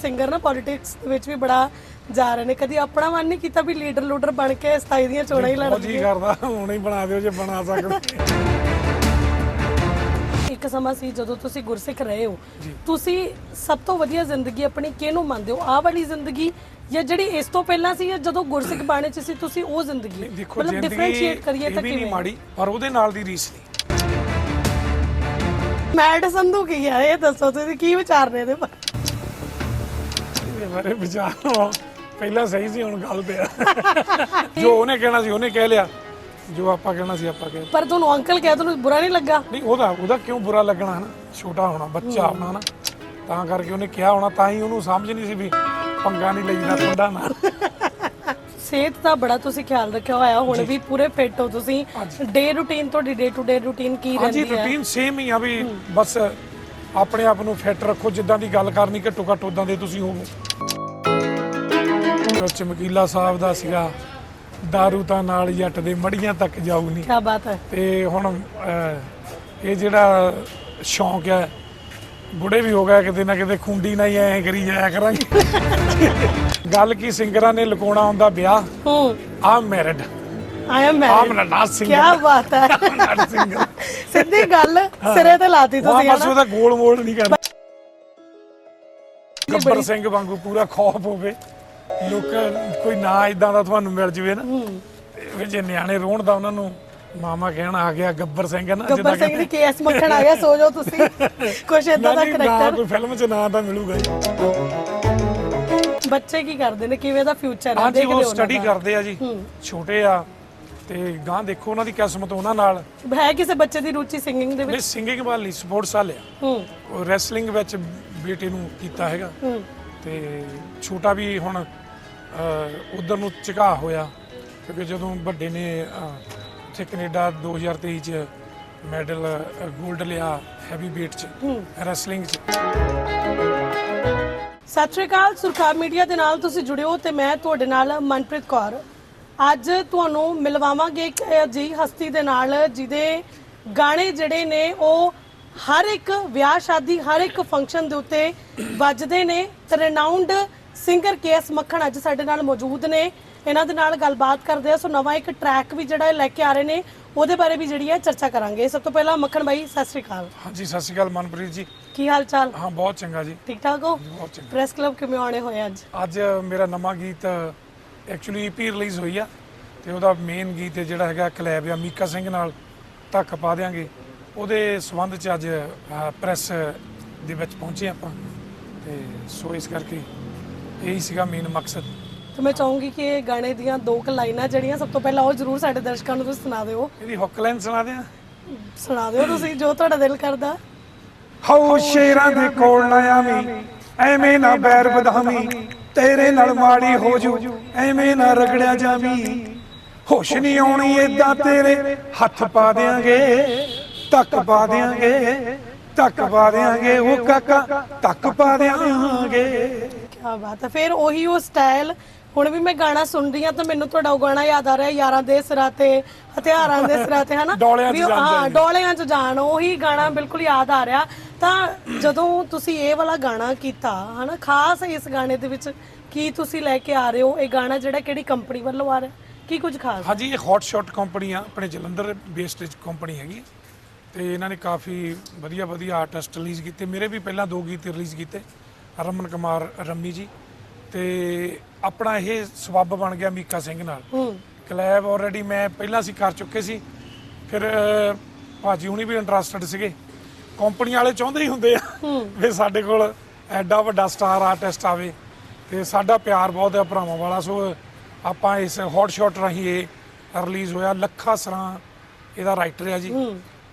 Singer ਨਾ politics ਦੇ ਵਿੱਚ ਵੀ ਬੜਾ ਜਾ ਰਹੇ ਨੇ। ਕਦੀ ਆਪਣਾ ਮਨ ਨਹੀਂ ਕੀਤਾ ਵੀ ਲੀਡਰ ਲੂਡਰ ਬਣ ਕੇ ਸਤਾਈ ਦੀਆਂ ਚੋਣਾਂ ਹੀ ਉਹ ਜੀ ਲੜਨਗੇ। ਕਰਦਾ ਹੁਣੇ ਹੀ ਬਣਾ ਦਿਓ ਜੇ ਬਣਾ ਸਕਦੇ। ਇੱਕ ਸਮਾਂ ਸੀ ਜਦੋਂ ਤੁਸੀਂ ਗੁਰਸਿੱਖ ਰਹੇ ਹੋ। ਤੁਸੀਂ ਸਭ ਤੋਂ ਵਧੀਆ ਜ਼ਿੰਦਗੀ ਆਪਣੀ ਕਿਹਨੂੰ ਮੰਨਦੇ ਹੋ? ਆਹ ਵਾਲੀ ਜ਼ਿੰਦਗੀ ਜਾਂ ਜਿਹੜੀ ਇਸ ਤੋਂ ਪਹਿਲਾਂ ਸੀ ਜਾਂ ਜਦੋਂ ਗੁਰਸਿੱਖ ਬਾਣੇ ਚ ਸੀ ਤੁਸੀਂ ਉਹ ਜ਼ਿੰਦਗੀ? ਦੇਖੋ ਮਤਲਬ ਜ਼ਿੰਦਗੀ ਡਿਫਰੈਂਸ਼ੀਏਟ ਕਰੀਏ ਇਹ ਤਾਂ ਵੀ ਨਹੀਂ ਕਿਵੇਂ? ਮਾੜੀ ਪਰ ਉਹਦੇ ਨਾਲ ਦੀ ਰੀਸ ਨਹੀਂ। ਮੈਡ ਸੰਧੂ ਕੀ ਆ ਇਹ ਦੱਸੋ ਤੁਸੀਂ ਕੀ ਵਿਚਾਰ ਨੇ ਇਹਦੇ ਬਾਰੇ? ਇਹਦੇ ਬਾਰੇ ਵਿਚਾਰ ਪਹਿਲਾਂ ਸਹੀ ਸੀ ਹੁਣ ਗੱਲ ਤੇ ਆ। ਜੋ ਉਹਨੇ ਕਹਿਣਾ ਸੀ ਉਹਨੇ ਕਹਿ ਲਿਆ। ਜੋ ਆਪਾਂ ਕਹਿਣਾ ਸੀ ਆਪਾਂ ਕਹਿ। ਪਰ ਤੁਹਾਨੂੰ ਅੰਕਲ ਕਹਿ ਤੁਹਾਨੂੰ ਬੁਰਾ ਨਹੀਂ ਲੱਗਾ? ਨਹੀਂ ਉਹਦਾ ਉਹਦਾ ਕਿਉਂ ਬੁਰਾ ਲੱਗਣਾ ਹੈ ਨਾ ਛੋਟਾ ਹੋਣਾ ਬੱਚਾ ਹੋਣਾ ਨਾ ਤਾਂ ਕਰਕੇ ਉਹਨੇ ਕਿਹਾ ਹੋਣਾ ਤਾਂ ਹੀ ਉਹਨੂੰ ਸਮਝ ਨਹੀਂ ਸੀ ਵੀ ਪੰਗਾ ਨਹੀਂ ਲਈਦਾ ਠੰਡਾ ਨਾਲ। ਸਿਹਤ ਦਾ ਬੜਾ ਤੁਸੀਂ ਖਿਆਲ ਰੱਖਿਆ ਹੋਇਆ ਹੁਣ ਵੀ ਪੂਰੇ ਫਿੱਟ ਹੋ ਤੁਸੀਂ। ਡੇ ਰੂਟੀਨ ਤੁਹਾਡੀ ਡੇ ਟੂ ਡੇ ਰੂਟੀਨ ਕੀ ਹਾਂਜੀ ਰਹਿੰਦੀ ਹੈ? ਰੂਟੀਨ ਸੇਮ ਹੀ ਆ ਵੀ ਬਸ ਆਪਣੇ ਆਪ ਨੂੰ ਫਿੱਟ ਰੱਖੋ ਜਿੱਦਾਂ ਦੀ ਗੱਲ ਕਰਨੀ ਘੱਟੋ ਘੱਟ ਉਦਾਂ ਦੇ ਤੁਸੀਂ ਹੋਵੋ। ਚਮਕੀਲਾ ਸਾਹਿਬ ਦਾ ਸੀਗਾ दारू ਤਾਂ ਨਾਲ ਜੱਟ ਦੇ ਮੜੀਆਂ ਤੱਕ ਜਾਊ ਨਹੀਂ ਕੀ ਬਾਤ ਹੈ। ਤੇ ਹੁਣ ਇਹ ਜਿਹੜਾ ਸ਼ੌਂਕ ਹੈ ਬੁੜੇ ਵੀ ਹੋ ਗਿਆ ਕਿਤੇ ਨਾ ਕਿਤੇ ਖੁੰਡੀ ਨਾਲ ਹੀ ਐਂ ਕਰੀ ਜਾਇਆ ਕਰਾਂਗੇ। ਗੱਲ ਕੀ ਸਿੰਗਰਾਂ ਨੇ ਲੁਕਾਉਣਾ ਹੁੰਦਾ ਵਿਆਹ ਹੂੰ। I married. I am am married ਨਾ ਕੀ ਸਿੰਗਰ ਬਾਤ ਹੈ। ਸਿੱਧੀ ਗੱਲ ਸਿਰੇ ਤੇ ਲਾਤੀ ਤੁਸੀਂ ਬਸ ਉਹਦਾ ਗੋਲ ਮੋਲ ਨਹੀਂ ਕਰਦਾ ਗੱਬਰ ਸਿੰਘ ਵਾਂਗੂ ਪੂਰਾ ਖੌਫ ਹੋਵੇ। ਲੋਕ ਕੋਈ ਨਾ ਇਦਾਂ ਦਾ ਤੁਹਾਨੂੰ ਮਿਲ ਜਵੇ ਨਾ। ਫਿਰ ਜੇ ਨਿਆਣੇ ਰੋਣ ਦਾ ਉਹਨਾਂ ਨੂੰ ਮਾਮਾ ਕਹਿਣ ਆ ਗਿਆ ਗੱਬਰ ਸਿੰਘ ਨਾ ਗੱਬਰ ਸਿੰਘ ਦੀ ਕੇਐਸ ਮੱਖਣ ਆ ਗਿਆ ਸੋ ਜਾਓ ਤੁਸੀਂ। ਕੁਛ ਇਦਾਂ ਦਾ ਕਰੈਕਟਰ ਕੋਈ ਫਿਲਮ 'ਚ ਨਾਂ ਤਾਂ ਮਿਲੂਗਾ ਬੱਚੇ ਕੀ ਕਰਦੇ ਨੇ? ਕਿਵੇਂ ਦਾ ਫਿਊਚਰ ਹੈ ਹਾਂਜੀ ਦੇਖਦੇ ਉਹ ਸਟੱਡੀ ਕਰਦੇ ਆ ਜੀ। ਛੋਟੇ ਆ। ਤੇ ਗਾਂ ਦੇਖੋ ਉਹਨਾਂ ਦੀ ਕਿਸਮਤ ਉਹਨਾਂ ਨਾਲ। ਹੈ ਕਿਸੇ ਬੱਚੇ ਦੀ ਰੁਚੀ ਸਿੰਗਿੰਗ ਦੇ ਨੇ ਵਿੱਚ? ਸਿੰਗਿੰਗ ਵੱਲ ਨਹੀਂ ਸਪੋਰਟਸ ਵਾਲੇ ਆ। ਹੂੰ। ਉਹ ਰੈਸਲਿੰਗ ਵਿੱਚ ਬੇਟੇ ਨੂੰ ਕੀਤਾ ਹੈਗਾ। ਹੂੰ। ਤੇ ਛੋਟਾ ਵੀ ਹੁਣ ਉਧਰ ਨੂੰ ਝੁਕਾ ਹੋਇਆ। ਕਿਉਂਕਿ ਜਦੋਂ ਵੱਡੇ ਨੇ ਅਹ, ਉੱਥੇ ਕੈਨੇਡਾ 2023 ਚ ਮੈਡਲ 골ਡ ਲਿਆ ਹੈਵੀ weight ਚ ਰੈਸਲਿੰਗ ਚ। ਸਤਿ ਸ਼੍ਰੀ ਅਕਾਲ ਸੁਰਖਾਰ ਮੀਡੀਆ ਦੇ ਨਾਲ ਤੁਸੀਂ ਜੁੜੇ ਹੋ ਤੇ ਮੈਂ ਤੁਹਾਡੇ ਨਾਲ ਮਨਪ੍ਰੀਤ ਕੌਰ। ਅੱਜ ਤੁਹਾਨੂੰ ਮਿਲਵਾਵਾਂਗੇ ਇੱਕ ਅਜਿਹੀ ਹਸਤੀ ਦੇ ਨਾਲ ਜਿਹਦੇ ਗਾਣੇ ਜਿਹੜੇ ਨੇ ਉਹ ਹਰ ਇੱਕ ਵਿਆਹ ਸ਼ਾਦੀ ਹਰ ਇੱਕ ਫੰਕਸ਼ਨ ਦੇ ਉੱਤੇ ਵੱਜਦੇ ਨੇ। ਤੇ ਸਿੰਗਰ ਕੇਐਸ ਮੱਖਣ ਅੱਜ ਸਾਡੇ ਨਾਲ ਮੌਜੂਦ ਨੇ। ਇਹਨਾਂ ਦੇ ਨਾਲ ਗੱਲਬਾਤ ਕਰਦੇ ਆ ਸੋ ਨਵਾਂ ਇੱਕ ਟਰੈਕ ਵੀ ਜਿਹੜਾ ਲੈ ਕੇ ਆ ਰਹੇ ਨੇ ਉਹਦੇ ਬਾਰੇ ਵੀ ਜਿਹੜੀ ਹੈ ਚਰਚਾ ਕਰਾਂਗੇ। ਸਭ ਤੋਂ ਪਹਿਲਾਂ ਮੱਖਣ ਬਾਈ ਸਤਿ ਸ਼੍ਰੀ ਅਕਾਲ। ਹਾਂਜੀ ਸਤਿ ਸ਼੍ਰੀ ਅਕਾਲ ਮਨਪ੍ਰੀਤ ਜੀ। ਕੀ ਹਾਲ ਚਾਲ? ਹਾਂ ਬਹੁਤ ਚੰਗਾ ਜੀ। ਠੀਕ ਠਾਕ ਹੋ? ਬਹੁਤ ਚੰਗਾ। ਪ੍ਰੈਸ ਕਲੱਬ ਕਿਵੇਂ ਆਉਣੇ ਹੋਏ ਅੱਜ? ਅੱਜ ਮੇਰਾ ਨਵਾਂ ਗੀਤ ਐਕਚੁਅਲੀ ਈਪੀ ਰਿਲੀਜ਼ ਹੋਈ ਆ ਤੇ ਉਹਦਾ ਮੇਨ ਗੀਤ ਜਿਹੜਾ ਹੈਗਾ ਕਲੈਬ ਆ ਮੀਕਾ ਸਿੰਘ ਨਾਲ ਧੱਕ ਪਾ ਦਿਆਂਗੇ। ਉਹਦੇ ਸਬੰਧ ਚ ਅੱਜ ਪ੍ਰੈਸ ਦੇ ਵਿੱਚ ਪਹੁੰਚੇ ਆਪਾਂ। ਤੇ ਸੋ ਇਸ ਕਰਕੇ ਇਹੀ ਸੀਗਾ ਮੇਨ ਮਕਸਦ। ਤੇ ਮੈਂ ਚਾਹੂੰਗੀ ਕਿ ਇਹ ਗਾਣੇ ਦੀਆਂ ਦੋ ਕੁ ਲਾਈਨਾਂ ਜਿਹੜੀਆਂ ਸਭ ਤੋਂ ਪਹਿਲਾਂ ਉਹ ਜ਼ਰੂਰ ਸਾਡੇ ਦਰਸ਼ਕਾਂ ਨੂੰ ਤੁਸੀਂ ਸੁਣਾ ਦਿਓ। ਇਹਦੀ ਹੁੱਕ ਲਾਈਨ ਸੁਣਾ ਦਿਆਂ? ਸੁਣਾ ਦਿਓ ਤੁਸੀਂ ਜੋ ਤੁਹਾਡਾ ਦਿਲ ਕਰਦਾ। ਹਉ ਸ਼ੇਰਾਂ ਦੇ ਕੋਲ ਨਾ ਆਵੀਂ ਐਵੇਂ ਨਾ ਬੈਰ ਵਧਾਵੀਂ। ਤੇਰੇ ਨਾਲ ਮਾੜੀ ਹੋ ਜੂ, ਐਵੇਂ ਨਾ ਰਗੜਿਆ ਜਾਵੀਂ। ਹੋਸ਼ ਨਹੀਂ ਆਉਣੀ, ਏਦਾਂ ਤੇਰੇ ਹੱਥ ਪਾ ਦਿਆਂਗੇ, ਤੱਕ ਪਾ ਦਿਆਂਗੇ, ਤੱਕ ਪਾ ਦਿਆਂਗੇ, ਉਹ ਕਾਕਾ ਤੱਕ ਪਾ ਦਿਆਂਗੇ। ਕੀ ਬਾਤ ਹੈ, ਫਿਰ ਉਹੀ ਉਹ ਸਟਾਈਲ ਹੁਣ ਵੀ ਮੈਂ ਗਾਣਾ ਸੁਣ ਰਹੀ ਹਾਂ ਤਾਂ ਮੈਨੂੰ ਤੁਹਾਡਾ ਉਹ ਗਾਣਾ ਯਾਦ ਆ ਰਿਹਾ ਯਾਰਾਂ ਦੇ ਸਿਰਾਂ ਤੇ ਹਥਿਆਰਾਂ ਦੇ ਸਿਰਾਂ ਤੇ ਹਨਾ? ਡੋਲਿਆਂ 'ਚ ਵੀ ਉਹ- ਜਾਣ ਹਾਂ ਡੋਲਿਆਂ 'ਚ ਜਾਣ ਉਹੀ ਗਾਣਾ ਬਿਲਕੁਲ ਯਾਦ ਆ ਰਿਹਾ। ਤਾਂ ਜਦੋਂ ਤੁਸੀਂ ਇਹ ਵਾਲਾ ਗਾਣਾ ਕੀਤਾ ਹਨਾ ਖਾਸ ਇਸ ਗਾਣੇ ਦੇ ਵਿੱਚ ਕੀ ਤੁਸੀਂ ਲੈ ਕੇ ਆ ਰਹੇ ਹੋ? ਇਹ ਗਾਣਾ ਜਿਹੜਾ ਕਿਹੜੀ ਕੰਪਨੀ ਵੱਲੋਂ ਆ ਰਿਹਾ? ਕੀ ਕੁਝ ਖਾਸ? ਹਾਂਜੀ ਇਹ ਹੌਟ ਸ਼ਾਟ ਕੰਪਨੀ ਆ ਆਪਣੇ ਜਲੰਧਰ ਬੇਸਡ ਕੰਪਨੀ ਹੈਗੀ। ਤੇ ਇਹਨਾਂ ਨੇ ਕਾਫੀ ਵਧੀਆ ਵਧੀਆ ਆਰਟਿਸਟ ਰਿਲੀਜ਼ ਕੀਤੇ। ਮੇਰੇ ਵੀ ਪਹਿਲਾਂ ਦੋ ਗੀਤ ਰਿਲੀਜ਼ ਕੀਤੇ ਰਮਨ ਕੁਮਾਰ ਰੰਮੀ ਜੀ। ਤੇ ਆਪਣਾ ਇਹ ਸਬੱਬ ਬਣ ਗਿਆ ਮੀਕਾ ਸਿੰਘ ਨਾਲ। ਹੂੰ। ਕਲੈਬ ਆਲਰੇਡੀ ਮੈਂ ਪਹਿਲਾਂ ਸੀ ਕਰ ਚੁੱਕੇ ਸੀ। ਫਿਰ ਅਹ, ਭਾਜੀ ਹੁਣੀ ਵੀ ਇੰਟਰਸਟਡ ਸੀਗੇ। ਕੰਪਨੀ ਵਾਲੇ ਚਾਹੁੰਦੇ ਹੀ ਹੁੰਦੇ ਆ ਵੀ ਸਾਡੇ ਕੋਲ ਐਡਾ ਵੱਡਾ ਸਟਾਰ ਆਰਟਿਸਟ ਆਵੇ। ਤੇ ਸਾਡਾ ਪਿਆਰ ਬਹੁਤ ਹੈ ਭਰਾਵਾਂ ਵਾਲਾ। ਸੋ ਆਪਾਂ ਇਸ ਹੌਟ ਸ਼ਾਟ ਰਾਹੀਂ ਇਹ ਰਿਲੀਜ਼ ਹੋਇਆ ਲੱਖਾ ਸਰਾਂ ਇਹਦਾ ਰਾਈਟਰ ਹੈ ਜੀ।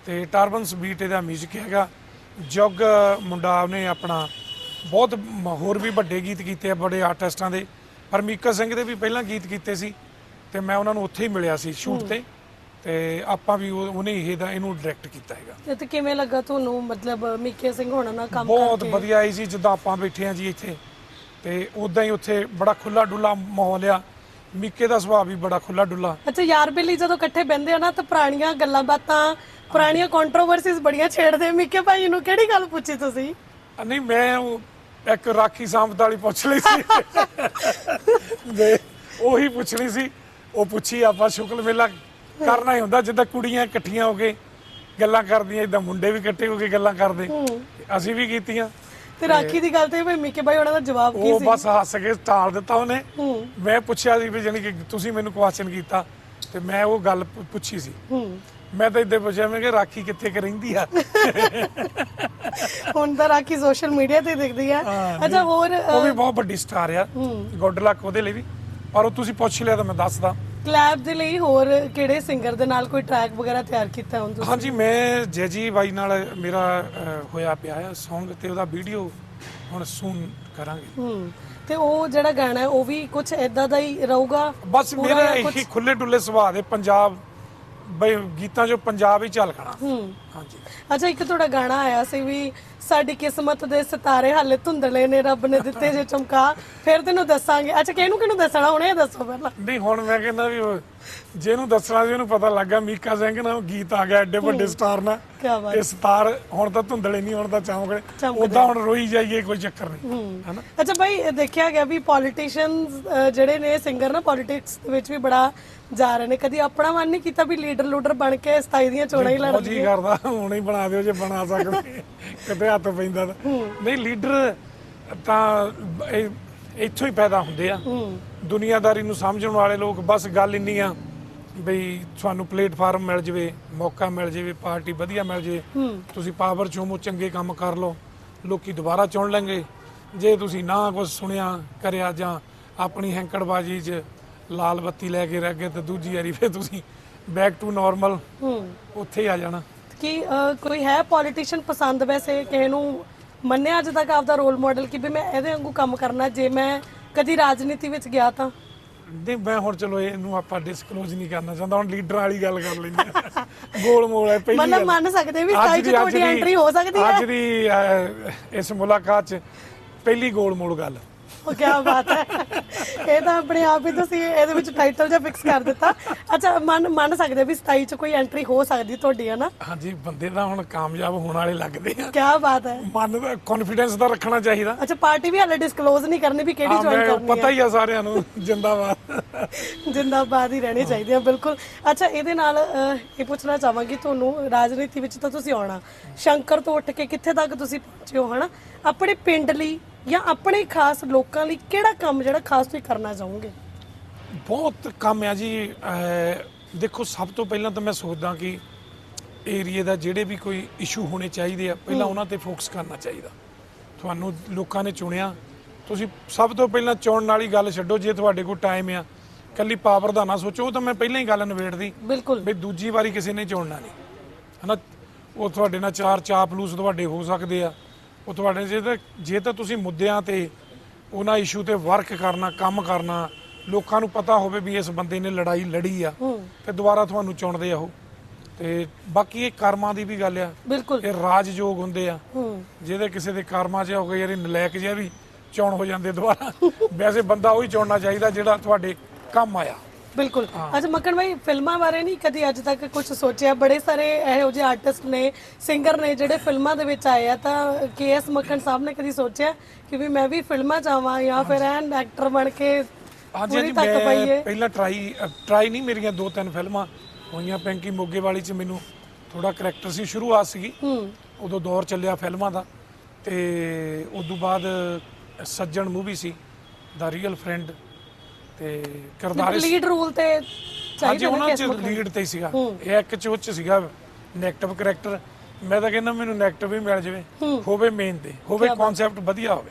ਤੇ ਟਰਬਨਸ ਬੀਟ ਇਹਦਾ 뮤직 ਹੈਗਾ। ਜੁਗ ਮੁੰਡਾ ਉਹਨੇ ਆਪਣਾ ਬਹੁਤ ਮ- ਹੋਰ ਵੀ ਵੱਡੇ ਗੀਤ ਕੀਤੇ ਆ ਬੜੇ ਆਰਟਿਸਟਾਂ ਦੇ। ਪਰ ਮੀਕਾ ਸਿੰਘ ਦੇ ਵੀ ਪਹਿਲਾਂ ਗੀਤ ਕੀਤੇ ਸੀ ਤੇ ਮੈਂ ਉਹਨਾਂ ਨੂੰ ਉੱਥੇ ਹੀ ਮਿਲਿਆ ਸੀ ਸ਼ੂਟ ਤੇ। ਤੇ ਆਪਾਂ ਵੀ ਉਹ- ਉਹਨੇ ਇਹ ਦਾ ਇਹਨੂੰ ਡਾਇਰੈਕਟ ਕੀਤਾ ਹੈਗਾ। ਤੇ- ਤੇ ਕਿਵੇਂ ਲੱਗਾ ਤੁਹਾਨੂੰ? ਮਤਲਬ ਮੀਕੇ ਸਿੰਘ ਹੋਣਾ ਨਾਲ ਕੰਮ ਬਹੁਤ ਵਧੀਆ ਆਈ ਸੀ ਜਿੱਦਾਂ ਆਪਾਂ ਬੈਠੇ ਆ ਜੀ ਇੱਥੇ। ਤੇ ਉਦਾਂ ਹੀ ਉੱਥੇ ਬੜਾ ਖੁੱਲਾ ਡੁੱਲਾ ਮਾਹੌਲ ਆ। ਮੀਕੇ ਦਾ ਸੁਭਾਅ ਵੀ ਬੜਾ ਖੁੱਲਾ ਡੁੱਲਾ ਅੱਛਾ ਯਾਰ ਬੇਲੀ ਜਦੋਂ ਇਕੱਠੇ ਬਹਿੰਦੇ ਆ ਨਾ ਤਾਂ ਪੁਰਾਣੀਆਂ ਗੱਲਾਂ ਬਾਤਾਂ ਪੁਰਾਣੀਆਂ ਕੰਟਰੋਵਰਸੀਜ਼ ਬੜੀਆਂ ਛੇੜਦੇ ਆ। ਮਿੱਕੇ ਭਾਈ ਨੂੰ ਕਿਹੜੀ ਗੱਲ ਪੁੱਛੀ ਤੁਸੀਂ? ਨਹੀਂ ਮੈਂ ਉਹ ਇੱਕ ਰਾਖੀ ਸਾਂਭਤ ਵਾਲੀ ਪੁੱਛ ਲਈ ਸੀ। ਵੇ ਉਹੀ ਪੁੱਛਣੀ ਸੀ। ਉਹ ਪੁੱਛੀ ਆਪਾਂ ਸ਼ੁਕਲ ਮੇਲਾ ਕਰਨਾ ਹੀ ਹੁੰਦਾ ਜਿੱਦਾਂ ਕੁੜੀਆਂ ਇਕੱਠੀਆਂ ਹੋ ਕੇ ਗੱਲਾਂ ਕਰਦੀਆਂ ਇਦਾਂ ਮੁੰਡੇ ਵੀ ਇਕੱਠੇ ਹੋ ਕੇ ਗੱਲਾਂ ਕਰਦੇ। ਅਸੀਂ ਵੀ ਕੀਤੀਆਂ। ਤੇ ਰਾਖੀ ਦੀ ਗੱਲ ਤੇ ਵੀ ਮਿੱਕੇ ਬਾਈ ਉਹਨਾਂ ਦਾ ਜਵਾਬ ਕੀ ਉਹ ਸੀ? ਬਸ ਹੱਸ ਕੇ ਟਾਲ ਦਿੱਤਾ ਉਹਨੇ। ਮੈਂ ਪੁੱਛਿਆ ਸੀ ਵੀ ਜਾਣੀ ਕਿ ਤੁਸੀਂ ਮੈਨੂੰ ਕੁਐਸਚਨ ਕੀਤਾ ਤੇ ਮੈਂ ਉਹ ਗੱਲ ਪੁੱਛੀ ਸੀ। ਮੈਂ ਤਾਂ ਇੱਦਾਂ ਪੁੱਛਿਆ ਮੈਂ ਕਿ ਰਾਖੀ ਕਿੱਥੇ ਕੁ ਰਹਿੰਦੀ ਆ? ਹੁਣ ਤਾਂ ਰਾਖੀ ਸੋਸ਼ਲ ਮੀਡੀਆ ਤੇ ਦਿਖਦੀ ਆ। ਹਾਂ, ਅੱਛਾ ਹੋਰ ਉਹ ਵੀ ਬਹੁਤ ਵੱਡੀ ਸਟਾਰ ਆ। ਗੁੱਡ ਲੱਕ ਉਹਦੇ ਲਈ ਵੀ। ਪਰ ਉਹ ਤੁਸੀਂ ਪੁੱਛ ਲਿਆ ਤਾਂ ਮੈਂ ਦੱਸਦਾ। ਕਲੈਬ ਦੇ ਲਈ ਹੋਰ ਕਿਹੜੇ ਸਿੰਗਰ ਦੇ ਨਾਲ ਕੋਈ ਟਰੈਕ ਵਗੈਰਾ ਤਿਆਰ ਕੀਤਾ ਹੁਣ ਤੁਸੀਂ? ਹਾਂਜੀ ਮੈਂ ਜੈਜੀ ਬਾਈ ਨਾਲ ਮੇਰਾ ਅਹ, ਹੋਇਆ ਪਿਆ ਆ Song ਤੇ ਉਹਦਾ ਵੀਡੀਓ ਹੁਣ ਸੂਨ ਕਰਾਂਗੇ। ਹੂੰ। ਤੇ ਉਹ ਜਿਹੜਾ ਗਾਣਾ ਹੈ ਉਹ ਵੀ ਕੁਝ ਐਦਾਂ ਦਾ ਹੀ ਰਹੂਗਾ? ਬਸ ਪੂਰਾ ਮੇਰਾ ਕੁਛ- ਇਹੀ ਖੁੱਲੇ ਡੁੱਲੇ ਸੁਭਾਅ ਦੇ ਪੰਜਾਬ ਬਈ ਗੀਤਾਂ 'ਚੋਂ ਪੰਜਾਬ ਹੀ ਝਲਕਣਾ ਹੂੰ। ਹਾਂਜੀ। ਅੱਛਾ ਇੱਕ ਤੁਹਾਡਾ ਗਾਣਾ ਆਇਆ ਸੀ ਵੀ ਸਾਡੀ ਕਿਸਮਤ ਦੇ ਸਿਤਾਰੇ ਹਾਲੇ ਧੁੰਦਲੇ ਨੇ ਰੱਬ ਨੇ ਦਿੱਤੇ ਜੇ ਚਮਕਾ ਫਿਰ ਤੈਨੂੰ ਦੱਸਾਂਗੇ। ਅੱਛਾ ਕਿਹਨੂੰ ਕਿਹਨੂੰ ਦੱਸਣਾ? ਹੁਣ ਇਹ ਦੱਸੋ ਪਹਿਲਾਂ। ਨਹੀਂ ਹੁਣ ਮੈਂ ਕਹਿੰਦਾ ਵੀ ਜਿਹਨੂੰ ਦੱਸਣਾ ਸੀ ਉਹਨੂੰ ਪਤਾ ਲੱਗਾ ਮੀਕਾ ਸਿੰਘ ਨਾਲ ਗੀਤ ਆ ਗਿਆ ਐਡੇ ਵੱਡੇ ਸਟਾਰ ਨਾਲ। ਕੀ ਬਾਤ ਇਹ ਸਟਾਰ ਹੁਣ ਤਾਂ ਧੁੰਦਲੇ ਨਹੀਂ ਹੁਣ ਤਾਂ ਚਮਕਦੇ। ਉਦਾਂ ਹੁਣ ਰੋਈ ਜਾਈਏ ਕੋਈ ਚੱਕਰ ਨਹੀਂ। ਹੈਨਾ? ਅੱਛਾ ਭਾਈ ਇਹ ਦੇਖਿਆ ਗਿਆ ਵੀ ਪੋਲੀਟੀਸ਼ੀਅਨਸ ਜਿਹੜੇ ਨੇ ਸਿੰਗਰ ਨਾ ਪੋਲਿਟਿਕਸ ਦੇ ਵਿੱਚ ਵੀ ਬੜਾ ਜਾ ਰਹੇ ਨੇ। ਕਦੀ ਆਪਣਾ ਮਨ ਨਹੀਂ ਕੀਤਾ ਵੀ ਲੀਡਰ ਲੂਡਰ ਬਣ ਕੇ 27 ਦੀਆਂ ਚੋਣਾਂ ਹੀ ਲੜ ਬਹੁਤ ਜੀ ਕਰਦਾ। ਹੁਣੇ ਹੀ ਬਣਾ ਦਿਓ ਜੇ ਬਣਾ ਸਕਦੇ। ਕਿਤੇ ਹੱਥ ਪੈਂਦਾ ਤਾਂ। ਨਹੀਂ ਲੀਡਰ ਤਾਂ ਇਹ ਇੱਥੋਂ ਹੀ ਪੈਦਾ ਹੁੰਦੇ ਆ। ਦੁਨੀਆਦਾਰੀ ਨੂੰ ਸਮਝਣ ਵਾਲੇ ਲੋਕ ਬਸ ਗੱਲ ਇੰਨੀ ਆ ਬਈ ਤੁਹਾਨੂੰ ਪਲੇਟਫਾਰਮ ਮਿਲ ਜਵੇ ਮੌਕਾ ਮਿਲ ਜਵੇ ਪਾਰਟੀ ਵਧੀਆ ਮਿਲ ਜੇ ਤੁਸੀਂ ਪਾਵਰ ਚੋਂ ਚੰਗੇ ਕੰਮ ਕਰ ਲਓ। ਲੋਕੀ ਦੁਬਾਰਾ ਚੁਣ ਲੈਣਗੇ। ਜੇ ਤੁਸੀਂ ਨਾ ਕੁਝ ਸੁਣਿਆ ਕਰਿਆ ਜਾਂ ਆਪਣੀ ਹੈਂਕੜਬਾਜੀ 'ਚ ਲਾਲ ਬੱਤੀ ਲੈ ਕੇ ਰਹਿ ਗਏ ਤੇ ਦੂਜੀ ਵਾਰੀ ਫਿਰ ਤੁਸੀਂ ਬੈਕ ਟੂ ਨਾਰਮਲ ਉੱਥੇ ਆ ਜਾਣਾ। ਕਿ ਕੋਈ ਹੈ ਪੋਲੀਟੀਸ਼ੀਅਨ ਪਸੰਦ ਵੈਸੇ ਕਿਸੇ ਨੂੰ? ਮੰਨਿਆ ਅੱਜ ਤੱਕ ਆਪਦਾ ਰੋਲ ਮਾਡਲ ਕਿ ਵੀ ਮੈਂ ਇਹਦੇ ਵਾਂਗੂ ਕੰਮ ਕਰਨਾ ਜੇ ਮੈਂ ਕਦੀ ਰਾਜਨੀਤੀ ਵਿੱਚ ਗਿਆ ਤਾਂ? ਨਹੀਂ ਮੈਂ ਹੁਣ ਚਲੋ ਇਹਨੂੰ ਆਪਾਂ ਡਿਸਕਲੋਜ਼ ਨਹੀਂ ਕਰਨਾ ਚਾਹੁੰਦਾ ਹੁਣ ਲੀਡਰਾਂ ਵਾਲੀ ਗੱਲ ਕਰ ਲੈਂਦੇ ਹਾਂ। ਗੋਲ ਮੋਲ ਹੈ ਪਹਿਲੀ ਮਤਲਬ। ਮੰਨ ਸਕਦੇ ਵੀ ਅੱਜ 27 ਚ ਦੀ- ਤੁਹਾਡੀ ਐਂਟਰੀ ਹੋ ਸਕਦੀ ਹੈ? ਅੱਜ ਦੀ ਇਸ ਮੁਲਾਕਾਤ 'ਚ ਪਹਿਲੀ ਗੋਲ ਮੋਲ ਗੱਲ। ਉਹ ਕੀ ਬਾਤ ਹੈ। ਇਹ ਤਾਂ ਆਪਣੇ ਆਪ ਹੀ ਤੁਸੀਂ ਇਹਦੇ ਵਿੱਚ ਟਾਈਟਲ ਜਿਹਾ ਫਿਕਸ ਕਰ ਦਿੱਤਾ। ਅੱਛਾ ਮੰਨ ਮੰਨ ਸਕਦੇ ਵੀ 27 ਚ ਕੋਈ ਐਂਟਰੀ ਹੋ ਸਕਦੀ ਤੁਹਾਡੀ ਹੈ ਨਾ ਹਾਂਜੀ ਬੰਦੇ ਤਾਂ ਹੁਣ ਕਾਮਯਾਬ ਹੋਣ ਵਾਲੇ ਲੱਗਦੇ ਆ। ਕੀ ਬਾਤ ਹੈ। ਮਨ ਦਾ ਕੌਨਫੀਡੈਂਸ ਤਾਂ ਰੱਖਣਾ ਚਾਹੀਦਾ। ਅੱਛਾ ਪਾਰਟੀ ਵੀ ਹਾਲੇ ਡਿਸਕਲੋਜ਼ ਨਹੀਂ ਕਰਨੀ ਵੀ ਕਿਹੜੀ ਹਾਂ, ਜੁਆਇਨ ਕਰਨੀ ਪਤਾ ਹੈ। ਹੀ ਆ ਸਾਰਿਆਂ ਨੂੰ ਜਿੰਦਾਬਾਦ। ਜਿੰਦਾਬਾਦ ਹੀ ਰਹਿਣੀ ਚਾਹੀਦੀ ਹੈ ਬਿਲਕੁਲ। ਅੱਛਾ ਇਹਦੇ ਨਾਲ ਇਹ ਪੁੱਛਣਾ ਚਾਹਾਂਗੀ ਤੁਹਾਨੂੰ ਰਾਜਨੀਤੀ ਵਿੱਚ ਤਾਂ ਤੁਸੀਂ ਆਉਣਾ। ਸ਼ੰਕਰ ਤੋਂ ਉੱਠ ਕੇ ਕਿੱਥੇ ਤੱਕ ਤੁਸੀਂ ਪਹੁੰਚੇ ਹੋ ਹਨਾ? ਆਪਣੇ ਪਿੰਡ ਲਈ ਜਾਂ ਆਪਣੇ ਖਾਸ ਲੋਕਾਂ ਲਈ ਕਿਹੜਾ ਕੰਮ ਜਿਹੜਾ ਖਾਸ ਤੁਸੀਂ ਕਰਨਾ ਚਾਹੋਗੇ? ਬਹੁਤ ਕੰਮ ਆ ਜੀ ਅਹ ਦੇਖੋ ਸਭ ਤੋਂ ਪਹਿਲਾਂ ਤਾਂ ਮੈਂ ਸੋਚਦਾ ਕਿ ਏਰੀਏ ਦਾ ਜਿਹੜੇ ਵੀ ਕੋਈ ਇਸ਼ੂ ਹੋਣੇ ਚਾਹੀਦੇ ਆ ਪਹਿਲਾਂ ਉਹਨਾਂ ਤੇ ਫੋਕਸ ਕਰਨਾ ਚਾਹੀਦਾ। ਤੁਹਾਨੂੰ ਲੋਕਾਂ ਨੇ ਚੁਣਿਆ ਤੁਸੀਂ ਸਭ ਤੋਂ ਪਹਿਲਾਂ ਚੁਣਨ ਵਾਲੀ ਗੱਲ ਛੱਡੋ ਜੇ ਤੁਹਾਡੇ ਕੋਲ ਟਾਈਮ ਆ ਕੱਲੀ ਪਾਵਰ ਦਾ ਨਾ ਸੋਚੋ ਉਹ ਤਾਂ ਮੈਂ ਪਹਿਲਾਂ ਹੀ ਗੱਲ ਨਿਬੇੜਦੀ। ਬਿਲਕੁਲ। ਵੀ ਦੂਜੀ ਵਾਰੀ ਕਿਸੇ ਨੇ ਚੁਣਨਾ ਨਹੀਂ। ਹਨਾ ਉਹ ਤੁਹਾਡੇ ਨਾਲ ਚਾਰ ਚਾਪਲੂਸ ਤੁਹਾਡੇ ਹੋ ਸਕਦੇ ਆ। ਉਹ ਤੁਹਾਡੇ ਜੇ ਤਾਂ ਜੇ ਤਾਂ ਤੁਸੀਂ ਮੁੱਦਿਆਂ ਤੇ ਉਹਨਾਂ ਇਸ਼ੂ ਤੇ ਵਰਕ ਕਰਨਾ ਕੰਮ ਕਰਨਾ ਲੋਕਾਂ ਨੂੰ ਪਤਾ ਹੋਵੇ ਵੀ ਇਸ ਬੰਦੇ ਨੇ ਲੜਾਈ ਲੜੀ ਆ ਤੇ ਦੁਬਾਰਾ ਤੁਹਾਨੂੰ ਚੁਣਦੇ ਆ ਉਹ। ਤੇ ਬਾਕੀ ਇਹ ਕਰਮਾਂ ਦੀ ਵੀ ਗੱਲ ਆ। ਬਿਲਕੁਲ। ਇਹ ਰਾਜਯੋਗ ਹੁੰਦੇ ਆ। ਜਿਹਦੇ ਕਿਸੇ ਦੇ ਕਰਮਾਂ 'ਚ ਹੋ ਗਏ ਯਾਰ ਨਲਾਇਕ ਜਿਹਾ ਵੀ ਚੁਣ ਹੋ ਜਾਂਦੇ ਦੁਬਾਰਾ। ਵੈਸੇ ਬੰਦਾ ਉਹੀ ਚੁਣਨਾ ਚਾਹੀਦਾ ਜਿਹੜਾ ਤੁਹਾਡੇ ਕੰਮ ਆਇਆ। ਬਿਲਕੁਲ। ਅੱਛਾ ਮੱਕੜ ਭਾਈ ਫਿਲਮਾਂ ਬਾਰੇ ਨਹੀਂ ਕਦੀ ਅੱਜ ਤੱਕ ਕੁਝ ਸੋਚਿਆ? ਬੜੇ ਸਾਰੇ ਇਹੋ ਜਿਹੇ ਆਰਟਿਸਟ ਨੇ ਸਿੰਗਰ ਨੇ ਜਿਹੜੇ ਫਿਲਮਾਂ ਦੇ ਵਿੱਚ ਆਏ ਆ ਤਾਂ ਕੇਐਸ ਮੱਕੜ ਸਾਹਿਬ ਨੇ ਕਦੀ ਸੋਚਿਆ ਕਿ ਵੀ ਮੈਂ ਵੀ ਫਿਲਮਾਂ ਚਾਵਾਂ ਜਾਂ ਫਿਰ ਐਨ ਐਕਟਰ ਬਣ ਕੇ ਹਾਂਜੀ ਤੱਕ ਮੈਂ ਪਹਿਲਾਂ ਟਰਾਈ ਟਰਾਈ ਨਹੀਂ ਮੇਰੀਆਂ ਦੋ ਤਿੰਨ ਫਿਲਮਾਂ ਹੋਈਆਂ। ਪੈਂਕੀ ਮੋਗੇ ਵਾਲੀ ਚ ਮੈਨੂੰ ਥੋੜਾ ਕਰੈਕਟਰ ਸੀ ਸ਼ੁਰੂਆਤ ਸੀਗੀ। ਹੂੰ। ਉਦੋਂ ਦੌਰ ਚੱਲਿਆ ਫਿਲਮਾਂ ਦਾ। ਤੇ ਉਸ ਤੋਂ ਬਾਅਦ ਸੱਜਣ ਮੂਵੀ ਸੀ ਦਾ ਰੀਅਲ ਫਰੈਂਡ ਤੇ ਕਿਰਦਾਰ ਇਸ- ਲੀਡ ਰੋਲ ਤੇ ਹਾਂਜੀ ਚਾਹੀਦਾ ਨਾ ਉਹਨਾਂ ਚ ਲੀਡ ਤੇ ਹੀ ਸੀਗਾ। ਇਹ ਇੱਕ ਚ ਉਹ ਚ ਸੀਗਾ ਨੈਗੇਟਿਵ ਕਰੈਕਟਰ ਮੈਂ ਤਾਂ ਕਹਿੰਦਾ ਮੈਨੂੰ ਨੈਗੇਟਿਵ ਹੀ ਮਿਲ ਜਾਵੇ ਹੋਵੇ ਮੇਨ ਤੇ ਹੋਵੇ ਕਨਸੈਪਟ ਵਧੀਆ ਹੋਵੇ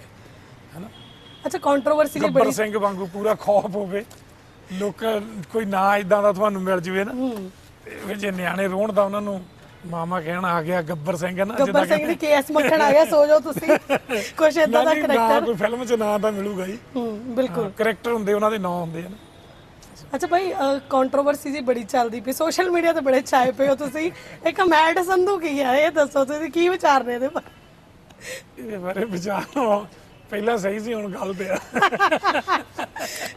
ਹੈਨਾ? ਅੱਛਾ ਕੰਟਰੋਵਰਸੀ ਵੀ ਗੱਬਰ ਬੜੀ ਸਿੰਘ ਵਾਂਗੂ ਪੂਰਾ ਖੌਫ ਹੋਵੇ ਲੋਕ ਕੋਈ ਨਾ ਇਦਾਂ ਦਾ ਤੁਹਾਨੂੰ ਮਿਲ ਜਵੇ ਨਾ। ਤੇ ਜੇ ਨਿਆਣੇ ਰੋਣ ਦਾ ਉਹਨਾਂ ਨੂੰ ਮਾਮਾ ਕਹਿਣ ਆ ਗਿਆ ਗੱਬਰ ਸਿੰਘ ਨਾ ਗੱਬਰ ਸਿੰਘ ਦੀ ਕੇਐਸ ਮੱਖਣ ਆ ਗਿਆ ਸੋ ਜਾਓ ਤੁਸੀਂ। ਕੁਛ ਇਦਾਂ ਦਾ ਨਾ ਕਰੈਕਟਰ ਕੋਈ ਫਿਲਮ 'ਚ ਨਾਂ ਤਾਂ ਮਿਲੂਗਾ ਹੀ ਹੂੰ ਬਿਲਕੁਲ। ਕਰੈਕਟਰ ਹੁੰਦੇ ਉਹਨਾਂ ਦੇ ਨਾਂ ਹੁੰਦੇ ਆ ਨਾ। ਅੱਛਾ ਭਾਈ ਕੰਟਰੋਵਰਸੀ ਜੀ ਬੜੀ ਚੱਲਦੀ ਪਈ। ਸੋਸ਼ਲ ਮੀਡੀਆ ਤੇ ਬੜੇ ਛਾਏ ਪਏ ਹੋ ਤੁਸੀਂ। ਇੱਕ ਮੈਡ ਸੰਧੂ ਕੀ ਹੈ ਇਹ ਦੱਸੋ ਤੁਸੀਂ ਕੀ ਵਿਚਾਰ ਨੇ ਇਹਦੇ ਬਾਰੇ? ਇਹਦੇ ਬਾਰੇ ਵਿਚਾਰ ਪਹਿਲਾਂ ਸਹੀ ਸੀ ਹੁਣ ਗਲਤ ਆ।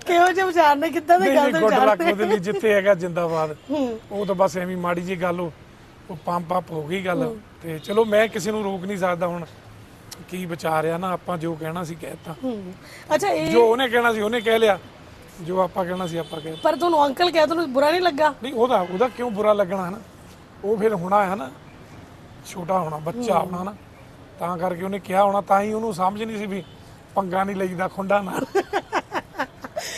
ਕਿਹੋ ਜਿਹੇ ਵਿਚਾਰ ਨੇ ਕਿੱਦਾਂ ਦੇ ਗੱਲ ਦੇ ਗੁੱਡ ਵਿਚਾਰ ਲੱਕ ਨੇ? ਉਹਦੇ ਲਈ ਜਿੱਥੇ ਹੈਗਾ ਜਿੰਦਾਬਾਦ। ਉਹ ਤਾਂ ਬਸ ਐਵੇਂ ਮਾੜੀ ਜੀ ਗੱਲ ਉਹ ਉਹ ਪੰਪ ਅਪ ਹੋ ਗਈ ਗੱਲ ਤੇ ਚਲੋ ਮੈਂ ਕਿਸੇ ਨੂੰ ਰੋਕ ਨਹੀਂ ਸਕਦਾ ਹੁਣ ਕੀ ਵਿਚਾਰਿਆ ਨਾ ਆਪਾਂ ਜੋ ਕਹਿਣਾ ਸੀ ਕਹਿਤਾ ਹੂੰ। ਅੱਛਾ ਇਹ ਜੋ ਉਹਨੇ ਕਹਿਣਾ ਸੀ ਉਹਨੇ ਕਹਿ ਲਿਆ ਜੋ ਆਪਾਂ ਕਹਿਣਾ ਸੀ ਆਪਾਂ ਕਹਿ ਪਰ ਤੁਹਾਨੂੰ ਅੰਕਲ ਕਹਿ ਤੁਹਾਨੂੰ ਬੁਰਾ ਨਹੀਂ ਲੱਗਾ? ਨਹੀਂ ਉਹਦਾ ਉਹਦਾ ਕਿਉਂ ਬੁਰਾ ਲੱਗਣਾ ਹੈ ਨਾ ਉਹ ਫਿਰ ਹੋਣਾ ਹੈ ਨਾ ਛੋਟਾ ਹੋਣਾ ਬੱਚਾ ਹੋਣਾ ਨਾ ਤਾਂ ਕਰਕੇ ਉਹਨੇ ਕਿਹਾ ਹੋਣਾ ਤਾਂ ਹੀ ਉਹਨੂੰ ਸਮਝ ਨਹੀਂ ਸੀ ਵੀ ਪੰਗਾ ਨਹੀਂ ਲਈਦਾ ਖੁੰਡਾ ਨਾਲ।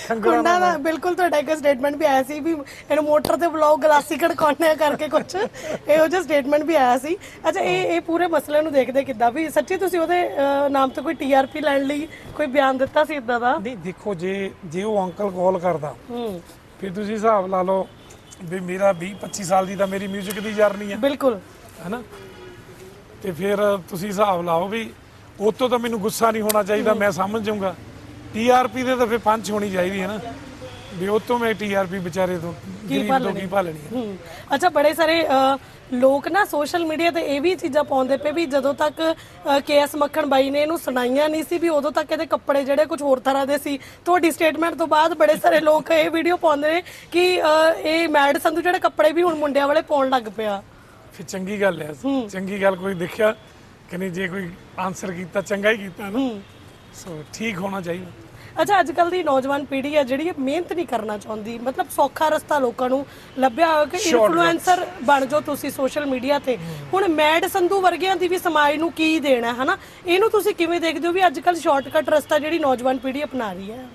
ਕੁੰਡਾ ਦਾ ਬਿਲਕੁਲ ਤੁਹਾਡਾ ਇੱਕ ਸਟੇਟਮੈਂਟ ਵੀ ਆਇਆ ਸੀ ਵੀ ਇਹਨੂੰ ਮੋਟਰ ਤੇ ਬਲੌਗ ਗਲਾਸੀ ਕੜਕਾਉਣੇ ਕਰਕੇ ਕੁਝ ਇਹੋ ਜਿਹਾ ਸਟੇਟਮੈਂਟ ਵੀ ਆਇਆ ਸੀ। ਅੱਛਾ ਇਹ ਇਹ ਪੂਰੇ ਮਸਲੇ ਨੂੰ ਦੇਖਦੇ ਕਿੱਦਾਂ? ਵੀ ਸੱਚੀ ਤੁਸੀਂ ਉਹਦੇ ਨਾਮ ਤੇ ਕੋਈ ਟੀਆਰਪੀ ਲੈਣ ਲਈ ਕੋਈ ਬਿਆਨ ਦਿੱਤਾ ਸੀ ਇਦਾਂ ਦਾ? ਨਹੀਂ ਦੇਖੋ ਜੇ ਜੇ ਉਹ ਅੰਕਲ ਕਾਲ ਕਰਦਾ ਹੂੰ। ਫਿਰ ਤੁਸੀਂ ਹਿਸਾਬ ਲਾ ਲਓ ਵੀ ਮੇਰਾ 20 25 ਸਾਲ ਦੀ ਤਾਂ ਮੇਰੀ 뮤직 ਦੀ ਜਰਨੀ ਹੈ। ਬਿਲਕੁਲ। ਹੈਨਾ? ਤੇ ਫਿਰ ਤੁਸੀਂ ਹਿਸਾਬ ਲਾਓ ਵੀ ਉਹ ਤੋਂ ਤਾਂ ਮੈਨੂੰ ਗੁੱਸਾ ਨਹੀਂ ਹੋਣਾ ਚਾਹੀਦਾ ਮੈਂ ਸਮਝ ਜਾਊਂਗਾ। ਟੀਆਰਪੀ ਦੇ ਤਾਂ ਫਿਰ ਪੰਚ ਹੋਣੀ ਚਾਹੀਦੀ ਹੈ ਨਾ। ਵੀ ਉਹ ਤੋਂ ਮੈਂ ਟੀਆਰਪੀ ਵਿਚਾਰੇ ਤੋਂ ਗਰੀਬ ਤੋਂ ਕੀ ਭਾਲਣੀ ਹੈ? ਹੂੰ। ਅੱਛਾ ਬੜੇ ਸਾਰੇ ਲੋਕ ਨਾ ਸੋਸ਼ਲ ਮੀਡੀਆ ਤੇ ਇਹ ਵੀ ਚੀਜ਼ਾਂ ਪਾਉਂਦੇ ਪਏ ਵੀ ਜਦੋਂ ਤੱਕ ਕੇਐਸ ਮੱਖਣ ਬਾਈ ਨੇ ਇਹਨੂੰ ਸੁਣਾਈਆਂ ਨਹੀਂ ਸੀ ਵੀ ਉਦੋਂ ਤੱਕ ਇਹਦੇ ਕੱਪੜੇ ਜਿਹੜੇ ਕੁਝ ਹੋਰ ਤਰ੍ਹਾਂ ਦੇ ਸੀ। ਤੁਹਾਡੀ ਸਟੇਟਮੈਂਟ ਤੋਂ ਬਾਅਦ ਬੜੇ ਸਾਰੇ ਲੋਕ ਇਹ ਵੀਡੀਓ ਪਾਉਂਦੇ ਨੇ ਕਿ ਇਹ ਮੈਡ ਸੰਧੂ ਜਿਹੜੇ ਕੱਪੜੇ ਵੀ ਹੁਣ ਮੁੰਡਿਆਂ ਵਾਲੇ ਪਾਉਣ ਲੱਗ ਪਿਆ। ਫਿਰ ਚੰਗੀ ਗੱਲ ਹੈ। ਚੰਗੀ ਗੱਲ ਕੋਈ ਦੇਖਿਆ ਕਿ ਨਹੀਂ? ਜੇ ਕੋਈ ਆਨਸਰ ਕੀਤਾ ਚੰਗਾ ਹੀ ਕੀਤਾ ਨਾ। ਸੋ ਠੀਕ ਹੋਣਾ ਚਾਹੀਦਾ। ਅੱਛਾ ਅੱਜ ਕੱਲ ਦੀ ਨੌਜਵਾਨ ਪੀੜ੍ਹੀ ਹੈ ਜਿਹੜੀ ਮਿਹਨਤ ਨਹੀਂ ਕਰਨਾ ਚਾਹੁੰਦੀ। ਮਤਲਬ ਸੌਖਾ ਰਸਤਾ ਲੋਕਾਂ ਨੂੰ ਲੱਭਿਆ ਹੋਇਆ ਕਿ ਇਨਫਲੂਐਂਸਰ ਬਣ ਜਾਓ ਤੁਸੀਂ ਸੋਸ਼ਲ ਮੀਡੀਆ ਤੇ। ਹੁਣ ਮੈਡ ਸੰਧੂ ਵਰਗਿਆਂ ਦੀ ਵੀ ਸਮਾਜ ਨੂੰ ਕੀ ਦੇਣਾ ਹੈ ਹਨਾ? ਇਹਨੂੰ ਤੁਸੀਂ ਕਿਵੇਂ ਦੇਖਦੇ ਹੋ ਵੀ ਅੱਜ ਕੱਲ ਸ਼ਾਰਟਕਟ ਰਸਤਾ ਜਿਹੜੀ ਨੌਜਵਾਨ ਪੀੜ੍ਹੀ ਅਪਣਾ ਰਹੀ ਹੈ?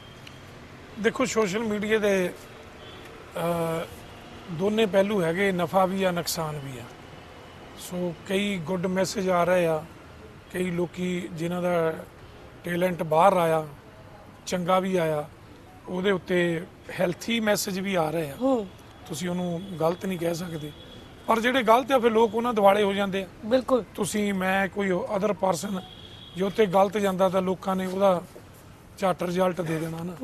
ਦੇਖੋ ਸੋਸ਼ਲ ਮੀਡੀਆ ਦੇ ਦੋਨੇ ਪਹਿਲੂ ਹੈਗੇ ਨਫਾ ਵੀ ਆ ਨੁਕਸਾਨ ਵੀ ਆ। ਸੋ ਕਈ ਗੁੱਡ ਮੈਸੇਜ ਆ ਰਹੇ ਆ ਕਈ ਲੋਕੀ ਜਿਨ੍ਹਾਂ ਦਾ ਟੈਲੈਂਟ ਬਾਹਰ ਆਇਆ ਚੰਗਾ ਵੀ ਆਇਆ ਉਹਦੇ ਉੱਤੇ ਹੈਲਥੀ ਮੈਸੇਜ ਵੀ ਆ ਰਹੇ ਆ। ਤੁਸੀਂ ਉਹਨੂੰ ਗਲਤ ਨਹੀਂ ਕਹਿ ਸਕਦੇ। ਪਰ ਜਿਹੜੇ ਗਲਤ ਆ ਫਿਰ ਲੋਕ ਉਹਨਾਂ ਦਿਵਾਲੇ ਹੋ ਜਾਂਦੇ ਆ। ਬਿਲਕੁਲ। ਤੁਸੀਂ ਮੈਂ ਕੋਈ ਅਦਰ ਪਰਸਨ ਜੋ ਤੇ ਗਲਤ ਜਾਂਦਾ ਤਾਂ ਲੋਕਾਂ ਨੇ ਉਹਦਾ ਝੱਟ ਰਿਜ਼ਲਟ ਦੇ ਦੇਣਾ ਨਾ।